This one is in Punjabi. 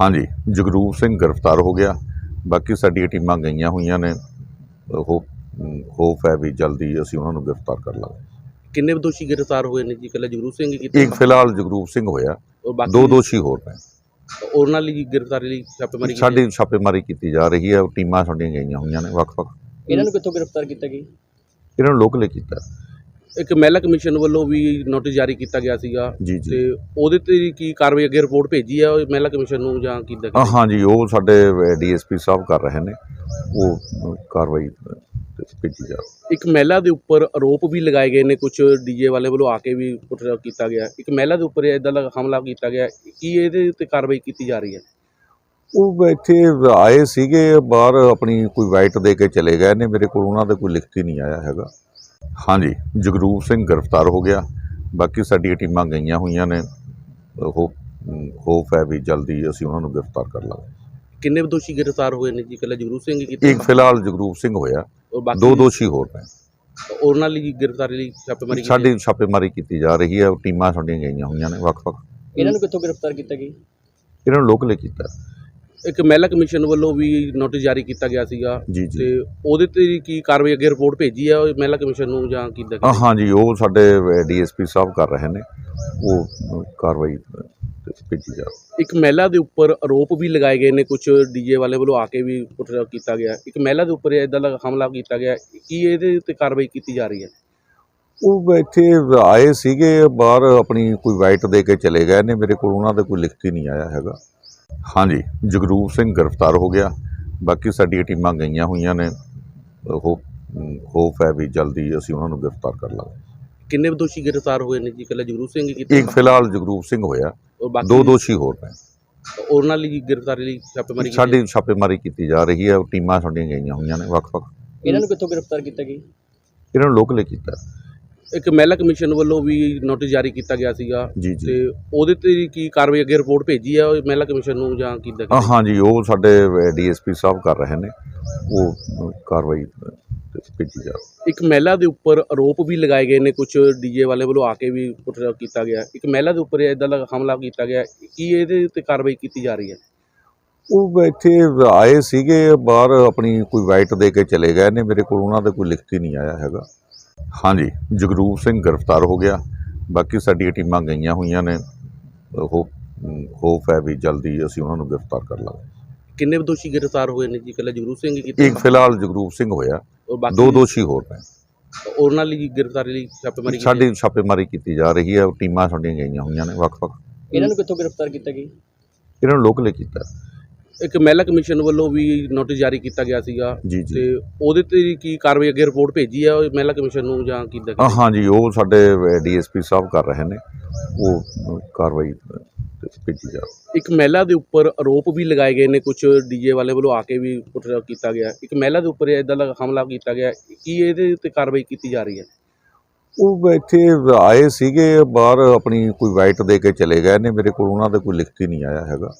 ਹਾਂਜੀ ਜਗਰੂਪ ਸਿੰਘ ਗ੍ਰਿਫਤਾਰ ਹੋ ਗਿਆ। ਬਾਕੀ ਸਾਡੀਆਂ ਟੀਮਾਂ ਗਈਆਂ ਹੋਈਆਂ ਨੇ। ਉਹ ਹੋਪ ਹੈ ਵੀ ਜਲਦੀ ਅਸੀਂ ਉਹਨਾਂ ਨੂੰ ਗ੍ਰਿਫਤਾਰ ਕਰ ਲਾਂਗੇ। ਕਿੰਨੇ ਦੋਸ਼ੀ ਗ੍ਰਿਫਤਾਰ ਹੋਏ ਨੇ ਜੀ? ਇਕੱਲਾ ਜਗਰੂਪ ਸਿੰਘ ਹੀ ਕੀਤਾ ਇੱਕ ਫਿਲਹਾਲ ਜਗਰੂਪ ਸਿੰਘ ਹੋਇਆ। ਔਰ ਬਾਕੀ ਦੋ ਦੋਸ਼ੀ ਹੋਰ ਨੇ। ਉਹਨਾਂ ਲਈ ਗ੍ਰਿਫਤਾਰੀ ਲਈ ਛਾਪੇਮਾਰੀ ਕੀਤੀ ਸਾਡੀ ਛਾਪੇਮਾਰੀ ਕੀਤੀ ਜਾ ਰਹੀ ਹੈ। ਟੀਮਾਂ ਸਾਡੀਆਂ ਗਈਆਂ ਹੋਈਆਂ ਨੇ ਵੱਖ-ਵੱਖ। ਇਹਨਾਂ ਨੂੰ ਕਿੱਥੋਂ ਗ੍ਰਿਫਤਾਰ ਕੀਤਾ ਗਿਆ ਇਹਨਾਂ ਨੂੰ ਲੋਕਲੇ ਕੀਤਾ। ਇੱਕ ਮਹਿਲਾ ਕਮਿਸ਼ਨ ਵੱਲੋਂ ਵੀ ਨੋਟਿਸ ਜਾਰੀ ਕੀਤਾ ਗਿਆ ਸੀਗਾ ਜੀ ਜੀ। ਤੇ ਉਹਦੇ ਤੇ ਕੀ ਕਾਰਵਾਈ ਅੱਗੇ ਰਿਪੋਰਟ ਭੇਜੀ ਆ ਉਹ ਮਹਿਲਾ ਕਮਿਸ਼ਨ ਨੂੰ ਜਾਂ ਕਿੱਦਾਂ ਹਾਂ ਹਾਂਜੀ ਉਹ ਸਾਡੇ ਡੀਐਸਪੀ ਸਾਹਿਬ ਕਰ ਰਹੇ ਨੇ ਉਹ ਅ, ਕਾਰਵਾਈ ਅ, ਭੇਜੀ ਜਾ ਰਹੀ। ਇੱਕ ਮਹਿਲਾ ਦੇ ਉੱਪਰ ਆਰੋਪ ਵੀ ਲਗਾਏ ਗਏ ਨੇ ਕੁਝ ਡੀਜੇ ਵਾਲੇ ਵੱਲੋਂ ਆ ਕੇ ਵੀ ਕੁਝ ਕੀਤਾ ਗਿਆ। ਇੱਕ ਮਹਿਲਾ ਦੇ ਉੱਪਰ ਇਦਾਂ ਦਾ ਹਮਲਾ ਕੀਤਾ ਗਿਆ ਕੀ ਇਹਦੇ ਉੱਤੇ ਕਾਰਵਾਈ ਕੀਤੀ ਜਾ ਰਹੀ ਹੈ? ਉਹ ਇੱਥੇ ਆਏ ਸੀਗੇ ਬਾਹਰ ਆਪਣੀ ਕੋਈ ਵਾਈਟ ਦੇ ਕੇ ਚਲੇ ਗਏ ਨੇ ਮੇਰੇ ਕੋਲ ਉਹਨਾਂ ਦਾ ਕੋਈ ਲਿਖਤੀ ਨਹੀਂ ਆਇਆ ਹੈਗਾ। ਹਾਂਜੀ ਜਗਰੂਪ ਸਿੰਘ ਗ੍ਰਿਫਤਾਰ ਹੋ ਗਿਆ। ਬਾਕੀ ਸਾਡੀਆਂ ਟੀਮਾਂ ਗਈਆਂ ਹੋਈਆਂ ਨੇ। ਉਹ ਹੋਪ ਹੈ ਵੀ ਜਲਦੀ ਅਸੀਂ ਉਹਨਾਂ ਨੂੰ ਗ੍ਰਿਫਤਾਰ ਕਰ ਲਾਂਗੇ। ਕਿੰਨੇ ਦੋਸ਼ੀ ਗ੍ਰਿਫਤਾਰ ਹੋਏ ਨੇ ਜੀ? ਇਕੱਲਾ ਜਗਰੂਪ ਸਿੰਘ ਹੀ ਕੀਤਾ ਇੱਕ ਫਿਲਹਾਲ ਜਗਰੂਪ ਸਿੰਘ ਹੋਇਆ। ਔਰ ਬਾਕੀ ਦੋ ਦੋਸ਼ੀ ਹੋਰ ਨੇ। ਉਹਨਾਂ ਲਈ ਗ੍ਰਿਫਤਾਰੀ ਲਈ ਛਾਪੇਮਾਰੀ ਕੀਤੀ ਸਾਡੀ ਛਾਪੇਮਾਰੀ ਕੀਤੀ ਜਾ ਰਹੀ ਹੈ। ਟੀਮਾਂ ਸਾਡੀਆਂ ਗਈਆਂ ਹੋਈਆਂ ਨੇ ਵੱਖ-ਵੱਖ। ਇਹਨਾਂ ਨੂੰ ਕਿੱਥੋਂ ਗ੍ਰਿਫਤਾਰ ਕੀਤਾ ਗਿਆ ਇਹਨਾਂ ਨੂੰ ਲੋਕਲੇ ਕੀਤਾ। ਇੱਕ ਮਹਿਲਾ ਕਮਿਸ਼ਨ ਵੱਲੋਂ ਵੀ ਨੋਟਿਸ ਜਾਰੀ ਕੀਤਾ ਗਿਆ ਸੀਗਾ ਜੀ ਜੀ। ਤੇ ਉਹਦੇ ਤੇ ਕੀ ਕਾਰਵਾਈ ਅੱਗੇ ਰਿਪੋਰਟ ਭੇਜੀ ਆ ਉਹ ਮਹਿਲਾ ਕਮਿਸ਼ਨ ਨੂੰ ਜਾਂ ਕਿੱਦਾਂ ਹਾਂ ਹਾਂਜੀ ਉਹ ਸਾਡੇ ਡੀਐਸਪੀ ਸਾਹਿਬ ਕਰ ਰਹੇ ਨੇ। ਉਹ ਅ, ਕਾਰਵਾਈ ਅ, ਭੇਜੀ ਜਾ ਰਹੀ। ਇੱਕ ਮਹਿਲਾ ਦੇ ਉੱਪਰ ਆਰੋਪ ਵੀ ਲਗਾਏ ਗਏ ਨੇ ਕੁਝ ਡੀਜੇ ਵਾਲੇ ਵੱਲੋਂ ਆ ਕੇ ਵੀ ਕੁਝ ਕੀਤਾ ਗਿਆ। ਇੱਕ ਮਹਿਲਾ ਦੇ ਉੱਪਰ ਇਦਾਂ ਦਾ ਹਮਲਾ ਕੀਤਾ ਗਿਆ। ਕੀ ਇਹਦੇ ਉੱਤੇ ਕਾਰਵਾਈ ਕੀਤੀ ਜਾ ਰਹੀ ਹੈ? ਉਹ ਇੱਥੇ ਆਏ ਸੀਗੇ ਬਾਹਰ ਆਪਣੀ ਕੋਈ ਵਾਈਟ ਦੇ ਕੇ ਚਲੇ ਗਏ ਨੇ। ਮੇਰੇ ਕੋਲ ਉਹਨਾਂ ਦਾ ਕੋਈ ਲਿਖਤੀ ਨਹੀਂ ਆਇਆ ਹੈਗਾ। ਹਾਂਜੀ ਜਗਰੂਪ ਸਿੰਘ ਗ੍ਰਿਫਤਾਰ ਹੋ ਗਿਆ। ਬਾਕੀ ਸਾਡੀਆਂ ਟੀਮਾਂ ਗਈਆਂ ਹੋਈਆਂ ਨੇ। ਉਹ ਹੋਪ ਹੈ ਵੀ ਜਲਦੀ ਅਸੀਂ ਉਹਨਾਂ ਨੂੰ ਗ੍ਰਿਫਤਾਰ ਕਰ ਲਾਂਗੇ। ਕਿੰਨੇ ਦੋਸ਼ੀ ਗ੍ਰਿਫਤਾਰ ਹੋਏ ਨੇ ਜੀ? ਇਕੱਲਾ ਜਗਰੂਪ ਸਿੰਘ ਹੀ ਕੀਤਾ ਇੱਕ ਫਿਲਹਾਲ ਜਗਰੂਪ ਸਿੰਘ ਹੋਇਆ। ਔਰ ਬਾਕੀ ਦੋ ਦੋਸ਼ੀ ਹੋਰ ਨੇ। ਉਹਨਾਂ ਲਈ ਗ੍ਰਿਫਤਾਰੀ ਲਈ ਛਾਪੇਮਾਰੀ ਕੀਤੀ ਸਾਡੀ ਛਾਪੇਮਾਰੀ ਕੀਤੀ ਜਾ ਰਹੀ ਹੈ। ਟੀਮਾਂ ਸਾਡੀਆਂ ਗਈਆਂ ਹੋਈਆਂ ਨੇ ਵੱਖ-ਵੱਖ। ਇਹਨਾਂ ਨੂੰ ਕਿੱਥੋਂ ਗ੍ਰਿਫਤਾਰ ਕੀਤਾ ਗਿਆ ਇਹਨਾਂ ਨੂੰ ਲੋਕਲੇ ਕੀਤਾ। ਇੱਕ ਮਹਿਲਾ ਕਮਿਸ਼ਨ ਵੱਲੋਂ ਵੀ ਨੋਟਿਸ ਜਾਰੀ ਕੀਤਾ ਗਿਆ ਸੀਗਾ। ਜੀ ਜੀ। ਤੇ ਉਹਦੇ ਤੇ ਕੀ ਕਾਰਵਾਈ ਅੱਗੇ ਰਿਪੋਰਟ ਭੇਜੀ ਆ ਉਹ ਮਹਿਲਾ ਕਮਿਸ਼ਨ ਨੂੰ ਜਾਂ ਕਿੱਦਾਂ ਹਾਂ ਹਾਂਜੀ ਉਹ ਸਾਡੇ ਡੀਐਸਪੀ ਸਾਹਿਬ ਕਰ ਰਹੇ ਨੇ। ਉਹ ਅ, ਕਾਰਵਾਈ ਅ, ਭੇਜੀ ਜਾ ਰਹੀ ਇੱਕ ਮਹਿਲਾ ਦੇ ਉੱਪਰ ਆਰੋਪ ਵੀ ਲਗਾਏ ਗਏ ਨੇ ਕੁਝ ਡੀਜੇ ਵਾਲੇ ਵੱਲੋਂ ਆ ਕੇ ਵੀ ਕੁਝ ਕੀਤਾ ਗਿਆ। ਇੱਕ ਮਹਿਲਾ ਦੇ ਉੱਪਰ ਇਦਾਂ ਦਾ ਹਮਲਾ ਕੀਤਾ ਗਿਆ। ਕੀ ਇਹਦੇ ਉੱਤੇ ਕਾਰਵਾਈ ਕੀਤੀ ਜਾ ਰਹੀ ਹੈ? ਉਹ ਇੱਥੇ ਆਏ ਸੀਗੇ ਬਾਹਰ ਆਪਣੀ ਕੋਈ ਵਾਈਟ ਦੇ ਕੇ ਚਲੇ ਗਏ ਨੇ। ਮੇਰੇ ਕੋਲ ਉਹਨਾਂ ਦਾ ਕੋਈ ਲਿਖਤੀ ਨਹੀਂ ਆਇਆ ਹੈਗਾ। ਹਾਂਜੀ ਜਗਰੂਪ ਸਿੰਘ ਗ੍ਰਿਫਤਾਰ ਹੋ ਗਿਆ। ਬਾਕੀ ਸਾਡੀਆਂ ਟੀਮਾਂ ਗਈਆਂ ਹੋਈਆਂ ਨੇ। ਉਹ ਹੋਪ ਹੈ ਵੀ ਜਲਦੀ ਅਸੀਂ ਉਹਨਾਂ ਨੂੰ ਗ੍ਰਿਫਤਾਰ ਕਰ ਲਾਂਗੇ। ਕਿੰਨੇ ਦੋਸ਼ੀ ਗ੍ਰਿਫਤਾਰ ਹੋਏ ਨੇ ਜੀ? ਇਕੱਲਾ ਜਗਰੂਪ ਸਿੰਘ ਹੀ ਕੀਤਾ ਇੱਕ ਫਿਲਹਾਲ ਜਗਰੂਪ ਸਿੰਘ ਹੋਇਆ। ਔਰ ਬਾਕੀ ਦੋ ਦੋਸ਼ੀ ਹੋਰ ਨੇ। ਉਹਨਾਂ ਲਈ ਗ੍ਰਿਫਤਾਰੀ ਲਈ ਛਾਪੇਮਾਰੀ ਕੀਤੀ ਸਾਡੀ ਛਾਪੇਮਾਰੀ ਕੀਤੀ ਜਾ ਰਹੀ ਹੈ। ਟੀਮਾਂ ਸਾਡੀਆਂ ਗਈਆਂ ਹੋਈਆਂ ਨੇ ਵੱਖ-ਵੱਖ। ਇਹਨਾਂ ਨੂੰ ਕਿੱਥੋਂ ਗ੍ਰਿਫਤਾਰ ਕੀਤਾ ਗਿਆ ਇਹਨਾਂ ਨੂੰ ਲੋਕਲੇ ਕੀਤਾ। ਇੱਕ ਮਹਿਲਾ ਕਮਿਸ਼ਨ ਵੱਲੋਂ ਵੀ ਨੋਟਿਸ ਜਾਰੀ ਕੀਤਾ ਗਿਆ ਸੀਗਾ ਜੀ ਜੀ। ਤੇ ਉਹਦੇ ਤੇ ਕੀ ਕਾਰਵਾਈ ਅੱਗੇ ਰਿਪੋਰਟ ਭੇਜੀ ਆ ਉਹ ਮਹਿਲਾ ਕਮਿਸ਼ਨ ਨੂੰ ਜਾਂ ਕਿੱਦਾਂ ਹਾਂ ਹਾਂਜੀ ਉਹ ਸਾਡੇ ਡੀਐਸਪੀ ਸਾਹਿਬ ਕਰ ਰਹੇ ਨੇ। ਉਹ ਅ, ਕਾਰਵਾਈ ਅ, ਭੇਜੀ ਜਾ ਇੱਕ ਮਹਿਲਾ ਦੇ ਉੱਪਰ ਆਰੋਪ ਵੀ ਲਗਾਏ ਗਏ ਨੇ ਕੁਝ ਡੀਜੇ ਵਾਲੇ ਵੱਲੋਂ ਆ ਕੇ ਵੀ ਕੁਝ ਕੀਤਾ ਗਿਆ। ਇੱਕ ਮਹਿਲਾ ਦੇ ਉੱਪਰ ਇਦਾਂ ਦਾ ਹਮਲਾ ਕੀਤਾ ਗਿਆ। ਕੀ ਇਹਦੇ ਉੱਤੇ ਕਾਰਵਾਈ ਕੀਤੀ ਜਾ ਰਹੀ ਹੈ? ਉਹ ਇੱਥੇ ਆਏ ਸੀਗੇ ਬਾਹਰ ਆਪਣੀ ਕੋਈ ਵਾਈਟ ਦੇ ਕੇ ਚਲੇ ਗਏ ਨੇ। ਮੇਰੇ ਕੋਲ ਉਹਨਾਂ ਦਾ ਕੋਈ ਲਿਖਤੀ ਨਹੀਂ ਆਇਆ ਹੈਗਾ।